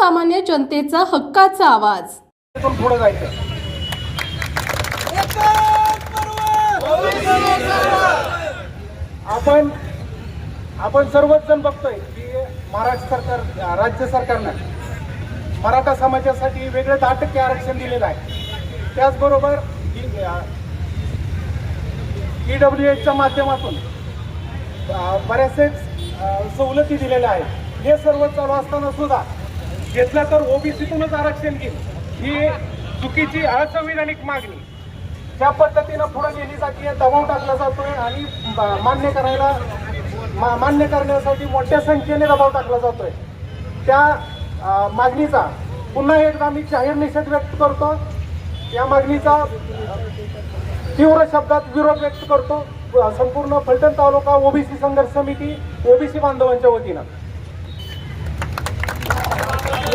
सर्वसामान्य जनतेचा हक्काचा आवाज. पुढे जायचं. आपण आपण सर्वच जण बघतोय की महाराष्ट्र सरकार राज्य सरकारनं मराठा समाजासाठी वेगळं दहा टक्के आरक्षण दिलेलं आहे. त्याचबरोबर ई डब्ल्यू एचच्या माध्यमातून अ, सवलती दिलेल्या आहेत. हे सर्व चालू असताना सुद्धा घेतलं तर ओबीसीतूनच आरक्षण घेईल. ही चुकीची असंविधानिक मागणी. ज्या पद्धतीनं पुढे गेली जाते दबाव टाकला जातोय आणि मान्य करायला मा- मान्य करण्यासाठी मोठ्या संख्येने दबाव टाकला जातोय. त्या मागणीचा पुन्हा एकदा मी जाहीर निषेध व्यक्त करतो. या मागणीचा तीव्र शब्दात विरोध व्यक्त करतो. संपूर्ण फलटण तालुका ओबीसी संघर्ष समिती ओबीसी बांधवांच्या वतीनं.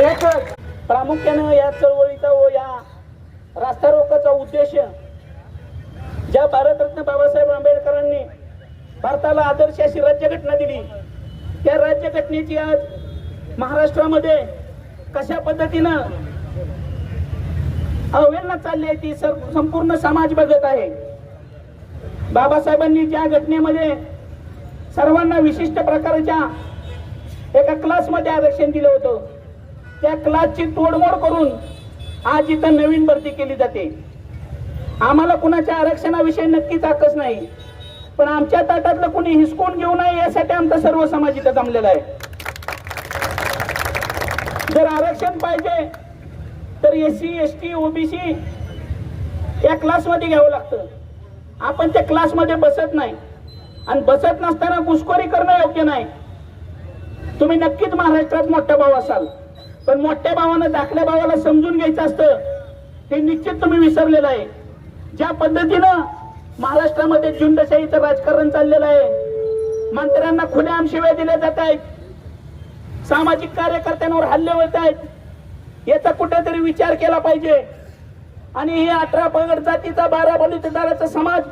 एकच प्रामुख्यानं या चळवळीचा व या रास्ता रोकाचा उद्देश ज्या भारतरत्न बाबासाहेब आंबेडकरांनी भारताला आदर्श अशी राज्यघटना दिली त्या राज्यघटनेची आज महाराष्ट्रामध्ये कशा पद्धतीनं अवहेलना चालली आहे ती संपूर्ण समाज बघत आहे. बाबासाहेबांनी ज्या घटनेमध्ये सर्वांना विशिष्ट प्रकारच्या एका क्लासमध्ये आरक्षण दिलं होतं त्या क्लासची तोडमोड करून आज इथं नवीन भरती केली जाते. आम्हाला कुणाच्या आरक्षणाविषयी नक्कीच आकस नाही पण आमच्या ताटातलं कुणी हिसकून घेऊ नये यासाठी आमचा सर्व समाज इथं जमलेला आहे. जर आरक्षण पाहिजे तर S C S T OBC या क्लासमध्ये घ्यावं लागतं. आपण त्या क्लासमध्ये बसत नाही. आणि बसत नसताना घुसखोरी करणं योग्य नाही. तुम्ही नक्कीच महाराष्ट्रात मोठा भाऊ असाल. पण मोठ्या भावानं दाखल्या भावाला समजून घ्यायचं असतं. हे निश्चित तुम्ही विसरलेलं आहे. ज्या पद्धतीनं महाराष्ट्रामध्ये झुंडशाहीचं राजकारण चाललेलं आहे मंत्र्यांना खुल्याम शिव्या दिल्या जात आहेत सामाजिक कार्यकर्त्यांवर हल्ले होत आहेत याचा कुठेतरी विचार केला पाहिजे. आणि हे अठरा पगड जातीचा बारा बलुतेदाराचा समाज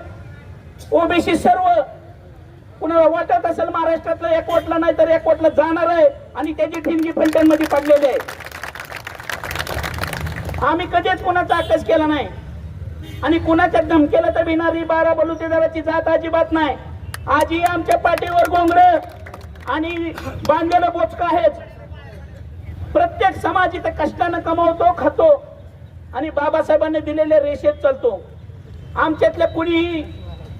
ओबीसी सर्व कुणाला वाटत असेल महाराष्ट्रातलं एक वटलं नाही तर एक वटलं जाणार आहे? आणि त्याची ठिणगी फलटण पडलेली आहे. आम्ही कधीच कुणाचा आकस केला नाही. आणि कुणाच्या धमकेला तर भिणारी बारा बलुतेदाराची जात अजिबात नाही. आजी आमच्या पाठीवर गोंगड आणि बांधलेलं बोचक आहेच प्रत्येक समाज इथं कष्टानं कमवतो खातो. आणि बाबासाहेबांनी दिलेल्या रेषेत चालतो. आमच्यातल्या कुणीही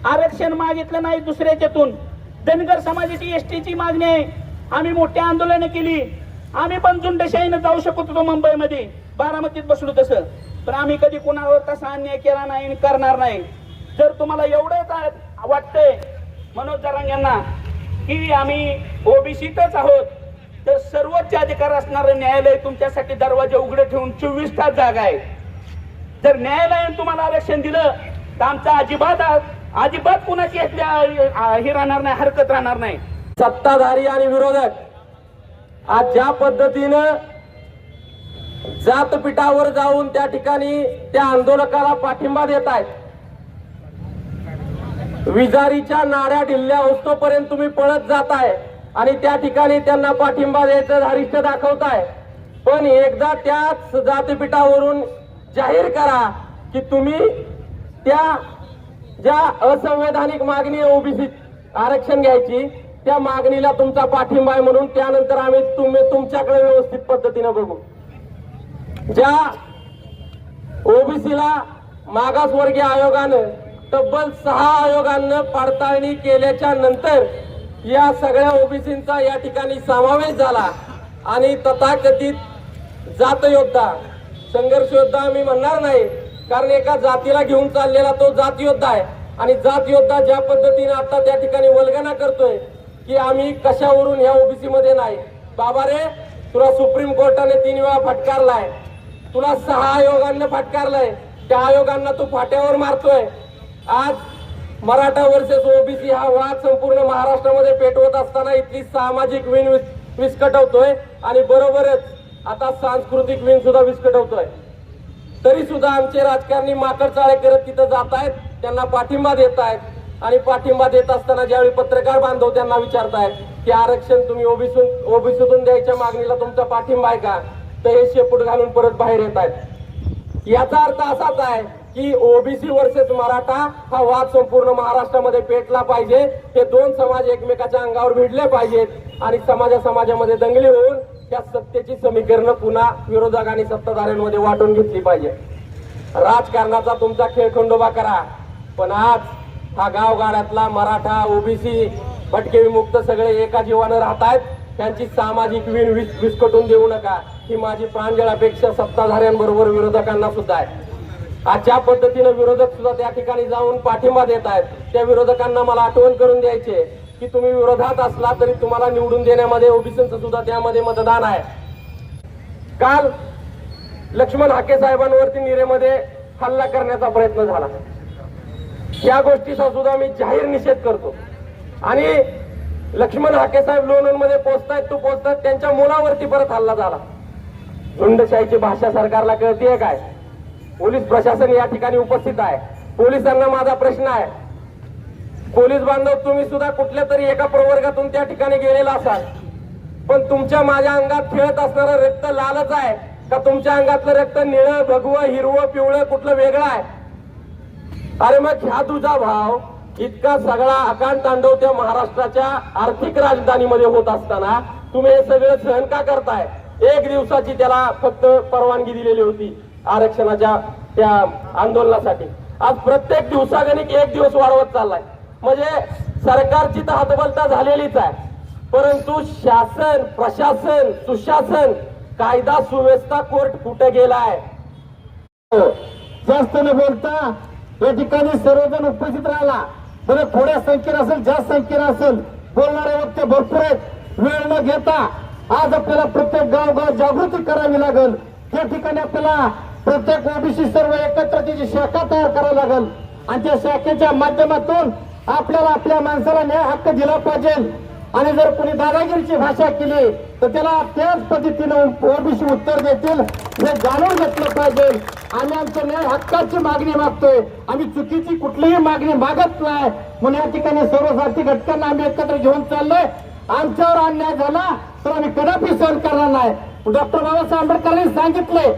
आरक्षण मागितलं नाही दुसऱ्याच्यातून. धनगर समाजाची एसटीची मागणी आहे. आम्ही मोठी आंदोलनं केली. आम्ही पण झुंडशाहीनं जाऊ शकत होतो मुंबईमध्ये. बारामतीत बसलो तसं. पण आम्ही कधी कुणावर तसा अन्याय केला नाही आणि करणार नाही. जर तुम्हाला एवढंच वाटतंय मनोज जरांग यांना की आम्ही ओबीसीतच आहोत तर सर्वोच्च अधिकार असणारं न्यायालय तुमच्यासाठी दरवाजे उघडे ठेवून चोवीस तास जागा आहे. जर न्यायालयाने तुम्हाला आरक्षण दिलं तर आमचा अजिबात अजिबात कुणाची हे राहणार नाही हरकत राहणार नाही. सत्ताधारी आणि विरोधक आज ज्या पद्धतीनं जातपीठावर जाऊन त्या ठिकाणी त्या आंदोलकाला पाठिंबा देत आहेत विजारीच्या नाड्या ढिल्ल्या वस्तूपर्यंत तुम्ही पळत जाताय आणि त्या ठिकाणी त्यांना पाठिंबा द्यायचं धारिष्ट दाखवताय. पण एकदा त्याच जातपीठावरून जाहीर करा की तुम्ही त्या ज्या असंवैधानिक मागणी ओबीसी आरक्षण घ्यायची त्या मागणीला तुमचा पाठिंबा आहे म्हणून त्यानंतर आम्ही तुम्ही तुमच्याकडे व्यवस्थित पद्धतीनं बघू. ज्या ओबीसीला मागासवर्गीय आयोगानं तब्बल सहा आयोगानं पडताळणी केल्याच्यानंतर या सगळ्या ओबीसींचा या ठिकाणी समावेश झाला आणि तथाकथित जातयोद्धा संघर्ष योद्धा आम्ही म्हणणार नाही कारण एका जातीला घेऊन चाललेला तो जात योद्धा आहे. आणि जात योद्धा ज्या पद्धतीने आता त्या ठिकाणी वल्गना करतोय की आम्ही कशावरून ह्या ओबीसी मध्ये नाही. बाबा रे तुला सुप्रीम कोर्टाने तीन वेळा फटकारलाय. तुला सहा आयोगांना फटकारलाय. त्या आयोगांना तू फाट्यावर मारतोय. आज मराठा वर्सेस ओबीसी हा वाद संपूर्ण महाराष्ट्रामध्ये पेटवत असताना इथली सामाजिक विण विस्कटवतोय. आणि बरोबरच आता सांस्कृतिक विण सुद्धा विस्कटवतोय. तरी सुद्धा आमचे राजकारणी माकडचाळे करत तिथं जात आहेत त्यांना पाठिंबा देत आहेत. आणि पाठिंबा देत असताना ज्यावेळी पत्रकार बांधव त्यांना विचारतायत की आरक्षण तुम्ही ओबीसून ओबीसीतून द्यायच्या मागणीला तुमचा पाठिंबा आहे का? तर हे शेपूट घालून परत बाहेर येत आहेत. याचा अर्थ असाच आहे की ओबीसी वर्सेस मराठा हा वाद संपूर्ण महाराष्ट्रामध्ये पेटला पाहिजे. हे दोन समाज एकमेकाच्या अंगावर भिडले पाहिजेत. आणि समाजा समाजामध्ये दंगली होऊन त्या सत्तेची समीकरणं पुन्हा विरोधक आणि सत्ताधाऱ्यांमध्ये वाटून घेतली पाहिजे. राजकारणाचा तुमचा खेळ खंडोबा करा. पण आज हा गावगाड्यातला मराठा ओबीसी भटके विमुक्त सगळे एका जीवानं राहत आहेत त्यांची सामाजिक विण विस- विस्कटून देऊ नका. ही माझी प्रांजळ अपेक्षा सत्ताधाऱ्यांबरोबर विरोधकांना सुद्धा आहे. अशा पद्धतीनं विरोधक सुद्धा त्या ठिकाणी जाऊन पाठिंबा देत आहेत त्या विरोधकांना मला आठवण करून द्यायचे की तुम्ही विरोधात असला तरी तुम्हाला निवडून देण्यामध्ये ओबीसीचं सुद्धा त्यामध्ये मतदान आहे. काल लक्ष्मण हाके साहेबांवरती निरेमध्ये हल्ला करण्याचा प्रयत्न झाला. या गोष्टीचा सुद्धा मी जाहीर निषेध करतो. आणि लक्ष्मण हाके साहेब लोणंदमध्ये पोचतायत तू पोहोचतायत त्यांच्या मुलावरती परत हल्ला झाला. झुंडशाहीची भाषा सरकारला कळतीये काय? पोलीस प्रशासन या ठिकाणी उपस्थित आहे. पोलिसांना माझा प्रश्न आहे पोलीस बांधव तुम्ही सुद्धा कुठल्या तरी एका प्रवर्गातून त्या ठिकाणी गेलेला असाल. पण तुमच्या माझ्या अंगात खेळत असणारं रक्त लालच आहे का तुमच्या अंगातलं रक्त निळं भगवं हिरवं पिवळं कुठलं वेगळं आहे? अरे मग ह्या तुझा भाव इतका सगळा आकांड तांडव त्या महाराष्ट्राच्या आर्थिक राजधानीमध्ये होत असताना तुम्ही हे सगळं सहन का करताय? एक दिवसाची त्याला फक्त परवानगी दिलेली होती आरक्षणाच्या त्या आंदोलनासाठी. आज प्रत्येक दिवसागणिक एक दिवस वाढवत चाललाय. म्हणजे सरकारची तर हातबलता झालेलीच आहे. परंतु शासन प्रशासन सुशासन कायदा सुव्यवस्था कोर्ट कुठे गेलाय? जास्त न बोलता या ठिकाणी सर्वजण उपस्थित राहिला. म्हणजे थोड्या संख्येने असेल जास्त संख्येने असेल बोलणारे वक्ते भरपूर आहेत. वेळ न घेता आज आपल्याला प्रत्येक गावगाव जागृती करावी लागेल. त्या ठिकाणी आपल्याला प्रत्येक ओबीसी सर्व एकत्र त्याची शाखा तयार करावी लागेल. आणि त्या शाखेच्या माध्यमातून आपल्याला आपल्या माणसाला न्याय हक्क दिला पाहिजे. आणि जर कोणी दादागिरीची भाषा केली तर त्याला त्याच पद्धतीनं ओबीसी उत्तर देतील. हे जाणून घेतलं पाहिजे. आम्ही आमच्या न्याय हक्काची मागणी मागतोय. आम्ही चुकीची कुठलीही मागणी मागत नाही. म्हणून या ठिकाणी सर्वसार्थी घटकांना आम्ही एकत्र घेऊन चाललोय. आमच्यावर अन्याय झाला तर आम्ही कदापि सहन करणार नाही. डॉक्टर बाबासाहेब आंबेडकरांनी सांगितलंय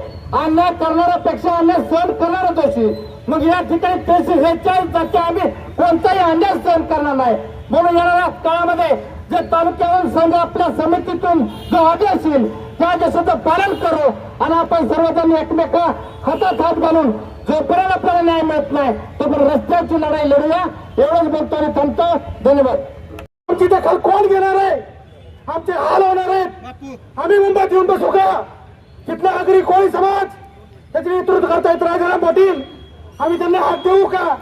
अन्याय करणाऱ्यापेक्षा अन्याय सहन करणारा दोषी. मग या ठिकाणी सेहेचाळीस टक्के आम्ही कोणताही अन्याय सहन करणार नाही. म्हणून येणाऱ्या काळामध्ये जे तालुक्यावर संघ आपल्या समितीतून जो आदेश येईल त्या आदेशाचं पालन करू आणि आपण सर्वजण एकमेका हातात हात घालून जोपर्यंत आपल्याला न्याय मिळत नाही तोपर्यंत रस्त्याची लढाई लढूया. एवढंच बोलतो आणि थांबतो. धन्यवाद. आमची दखल कोण घेणार आहे? आमचे हाल होणार आहेत. आम्ही मुंबईत येऊन बसू का? तिथला नागरी कोळी समाज त्याचे नेतृत्व करतायत राजाराम पाटील. आम्ही त्यांना हात देऊ का?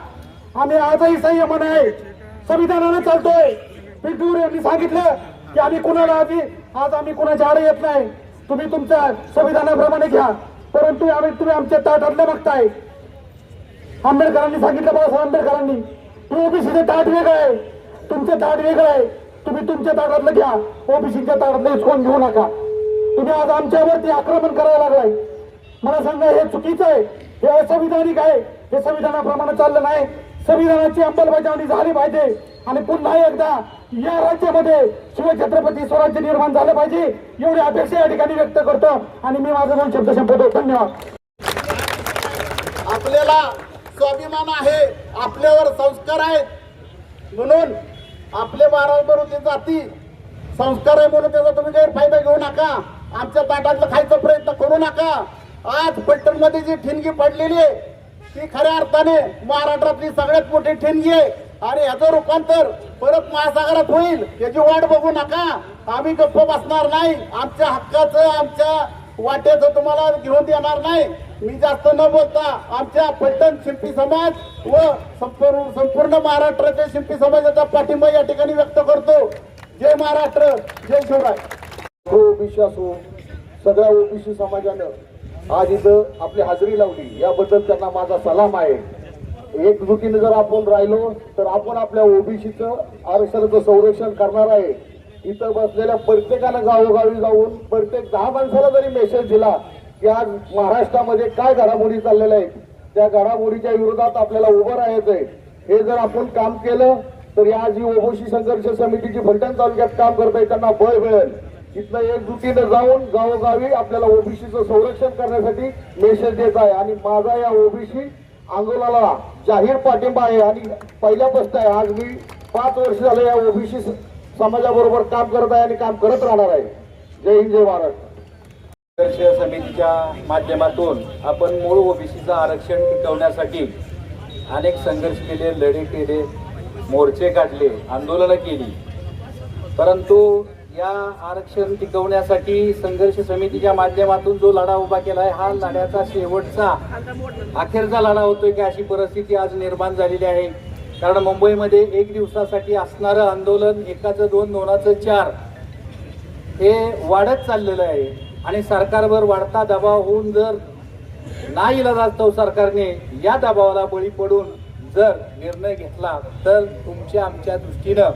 आम्ही आजही संयमन आहे. संविधानानं चालतोय. पिंटूर यांनी सांगितलं की आम्ही कुणाला आधी आज आम्ही कुणाच्या आड येत नाही. तुम्ही तुमच्या संविधानाप्रमाणे घ्या. परंतु आम्ही तुम्ही आमच्या ताटातलं बघताय. आंबेडकरांनी सांगितलं बाबासाहेब आंबेडकरांनी. ओबीसीचे ताट वेगळं आहे. तुमचं ताट वेगळं आहे. तुम्ही तुमच्या ताटातलं घ्या. ओबीसीच्या ताटातलं हिसकून घेऊ नका. तुम्ही आज आमच्यावरती आक्रमण करायला लागलाय. मला सांगा हे चुकीचं आहे? हे असंविधानिक आहे? हे संविधानाप्रमाणे चाललं नाही. संविधानाची अंमलबजावणी झाली पाहिजे. आणि पुन्हा एकदा या राज्यामध्ये शिवछत्रपती स्वराज्य निर्माण झालं पाहिजे. एवढी अपेक्षा या ठिकाणी व्यक्त करतो. आणि मी माझं दोन शब्द संपवतो. धन्यवाद. आपल्याला स्वाभिमान आहे. आपल्यावर संस्कार आहेत. म्हणून आपले बाराबरोबर ते जाती. संस्कार आहे म्हणून त्याचा तुम्ही गैरफायदा घेऊ नका. आमच्या ताटातलं खायचा प्रयत्न करू नका. आज पट्टणमध्ये जी ठिणगी पडलेली आहे ती खऱ्या अर्थाने महाराष्ट्रातली सगळ्यात मोठी ठिणगी आहे. आणि ह्याचं रूपांतर परत महासागरात होईल याची वाट बघू नका. आम्ही गप्प बसणार नाही. आमच्या हक्काचं आमच्या वाट्याचं तुम्हाला घेऊन देणार नाही. मी जास्त न बोलता आमच्या पलटण शिल्पी समाज व संपूर्ण संपूर्ण महाराष्ट्राच्या शिल्पी समाजाचा पाठिंबा या ठिकाणी व्यक्त करतो. जय महाराष्ट्र जय शिवराय. ओबीसी असो सगळ्या ओबीसी समाजानं आज इथं आपली हजेरी लावली. याबद्दल त्यांना माझा सलाम आहे. एकजुटीने जर आपण राहिलो तर आपण आपल्या ओबीसीचं आरक्षणाचं संरक्षण करणार आहे. इथं बसलेल्या प्रत्येकानं गावोगावी जाऊन प्रत्येक दहा माणसाला जरी मेसेज दिला की आज महाराष्ट्रामध्ये काय घडामोडी चाललेल्या आहेत त्या घडामोडीच्या विरोधात आपल्याला उभं राहायचं आहे हे जर आपण काम केलं तर या जी ओबीसी संघर्ष समितीची फलटण तालुक्यात काम करत आहे त्यांना बळ मिळेल. इथलं एकजुटीनं जाऊन गावोगावी आपल्याला ओबीसीचं संरक्षण करण्यासाठी मेसेज देत आहे. आणि माझा या ओबीसी आंदोलनाला जाहीर पाठिंबा आहे आणि पहिल्यापासून आहे. आज मी पाच वर्ष झालं या ओबीसी समाजाबरोबर काम करत आहे आणि काम करत राहणार आहे. जय हिंद जय महाराष्ट्र संघर्ष समितीच्या माध्यमातून आपण मूळ ओबीसीचं आरक्षण टिकवण्यासाठी अनेक संघर्ष केले लढे केले मोर्चे काढले आंदोलनं केली. परंतु या आरक्षण टिकवण्यासाठी संघर्ष समितीच्या माध्यमातून जो लढा उभा केला आहे हा लढ्याचा शेवटचा अखेरचा लढा होतोय की अशी परिस्थिती आज निर्माण झालेली आहे. कारण मुंबईमध्ये एक दिवसासाठी असणारं आंदोलन एकाचं दोन दोनाचं चार हे वाढत चाललेलं आहे. आणि सरकारवर वाढता दबाव होऊन जर नाही तो सरकारने या दबावाला बळी पडून जर निर्णय घेतला तर तुमच्या आमच्या दृष्टीनं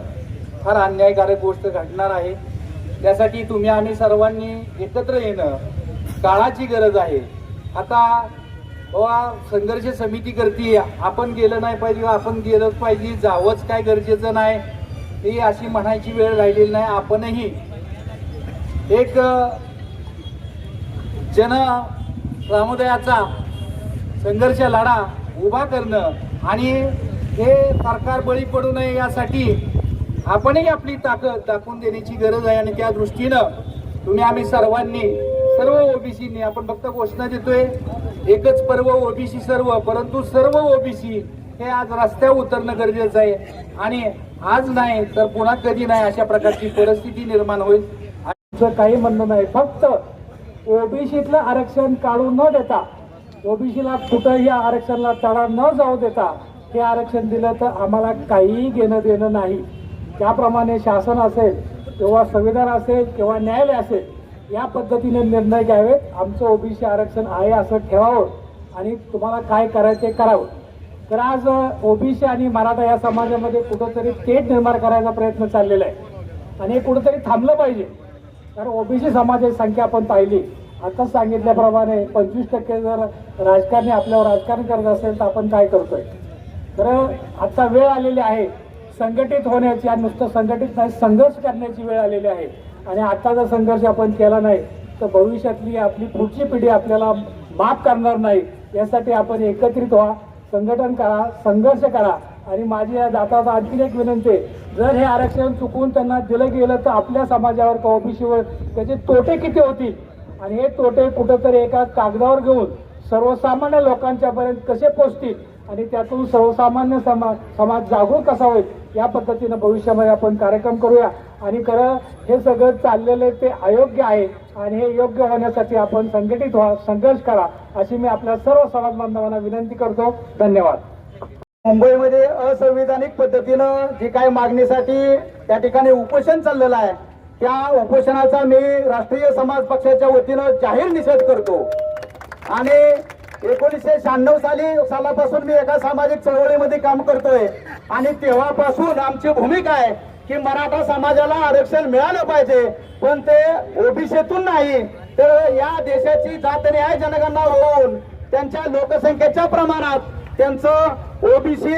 फार अन्यायकारक गोष्ट घडणार आहे. त्यासाठी तुम्ही आम्ही सर्वांनी एकत्र येणं काळाची गरज आहे. आता बाबा संघर्ष समिती करते आपण गेलं नाही पाहिजे आपण गेलंच पाहिजे जावंच काय गरजेचं नाही. ही अशी म्हणायची वेळ राहिलेली नाही. आपणही एक जन समुदायाचा संघर्ष लढा उभा करणं आणि हे सरकार बळी पडू नये यासाठी आपणही आपली ताकद दाखवून देण्याची गरज आहे आणि त्या दृष्टीनं तुम्ही आम्ही सर्वांनी सर्व ओबीसीनी आपण फक्त घोषणा देतोय एकच पर्व ओबीसी सर्व परंतु सर्व ओबीसी हे आज रस्त्यावर उतरणं गरजेचं आहे. आणि आज नाही तर पुन्हा कधी नाही अशा प्रकारची परिस्थिती निर्माण होईल. आमचं काही म्हणणं नाही. फक्त ओबीसीतलं आरक्षण काढून न देता ओबीसीला कुठंही आरक्षणाला तडा न जाऊ देता हे आरक्षण दिलं तर आम्हाला काहीही घेणं देणं नाही. त्याप्रमाणे शासन असेल किंवा संविधान असेल किंवा न्यायालय असेल या पद्धतीने निर्णय घ्यावेत. आमचं ओबीसी आरक्षण आहे असं ठेवावं आणि तुम्हाला काय करायचं करावं. तर आज ओबीसी आणि मराठा या समाजामध्ये कुठंतरी तेट निर्माण करायचा प्रयत्न चाललेला आहे. आणि हे कुठंतरी थांबलं पाहिजे. कारण ओबीसी समाजाची संख्या आपण पाहिली. आताच सांगितल्याप्रमाणे पंचवीस टक्के जर राजकारणी आपल्यावर राजकारण करत असेल तर आपण काय करतोय? तर आजचा वेळ आलेली आहे. संघटित होण्याची आणि नुसतं संघटित नाही संघर्ष करण्याची वेळ आलेली आहे. आणि आता जर संघर्ष आपण केला नाही तर भविष्यातली आपली पुढची पिढी आपल्याला माफ करणार नाही. यासाठी आपण एकत्रित व्हा संघटन करा संघर्ष करा. आणि माझी या दाताचा आणखीन एक विनंती आहे जर हे आरक्षण चुकून त्यांना दिलं गेलं तर आपल्या समाजावर किंवा ओबीसीवर त्याचे तोटे किती होतील? आणि हे तोटे कुठंतरी एका कागदावर घेऊन सर्वसामान्य लोकांच्यापर्यंत कसे पोचतील? आणि त्यातून सर्वसामान्य समाज समाज जागरूक कसा होईल या पद्धतीनं भविष्यामध्ये आपण कार्यक्रम करूया. आणि खरं हे सगळं चाललेलं ते अयोग्य आहे आणि हे योग्य होण्यासाठी आपण संघटित व्हा संघर्ष करा अशी मी आपल्या सर्व समाज बांधवांना विनंती करतो. धन्यवाद. मुंबईमध्ये असंविधानिक पद्धतीनं जी काही मागणीसाठी त्या ठिकाणी उपोषण चाललेलं आहे त्या उपोषणाचा मी राष्ट्रीय समाज पक्षाच्या वतीनं जाहीर निषेध करतो. आणि एकोणीसशे शहाण्णव साली सालापासून मी एका सामाजिक चळवळीमध्ये काम करतोय. आणि तेव्हापासून आमची भूमिका आहे की मराठा समाजाला आरक्षण मिळालं पाहिजे पण ते ओबीसीतून नाही. तर या देशाची जात आहे जनगणना होऊन त्यांच्या लोकसंख्येच्या प्रमाणात त्यांचं ओबीसी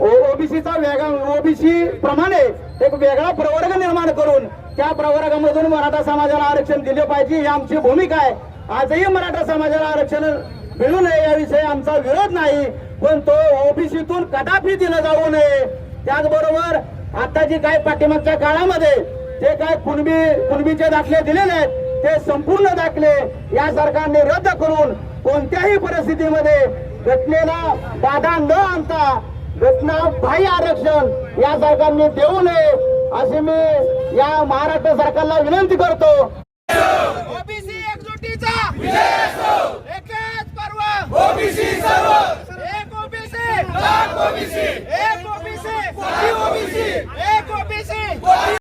ओबीसीचा वेगळा ओबीसी प्रमाणे एक वेगळा प्रवर्ग निर्माण करून त्या प्रवर्गामधून मराठा समाजाला आरक्षण दिले पाहिजे ही आमची भूमिका आहे. आजही मराठा समाजाला आरक्षण मिळू नये याविषयी आमचा विरोध नाही पण तो ओबीसीतून कदापि दिला जाऊ नये. त्याचबरोबर आता जी काही पाठीमागच्या काळामध्ये जे काय कुणबी कुणबीचे दाखले दिलेले आहेत ते संपूर्ण दाखले या सरकारने रद्द करून कोणत्याही परिस्थितीमध्ये घटनेला बाधा न आणता घटना बाह्य आरक्षण या सरकारने देऊ नये असे मी या महाराष्ट्र सरकारला विनंती करतो. É Recado para o ar! Comissi, salve! Ecomissi! Lá, comissi! Ecomissi! Lá, comissi! Ecomissi!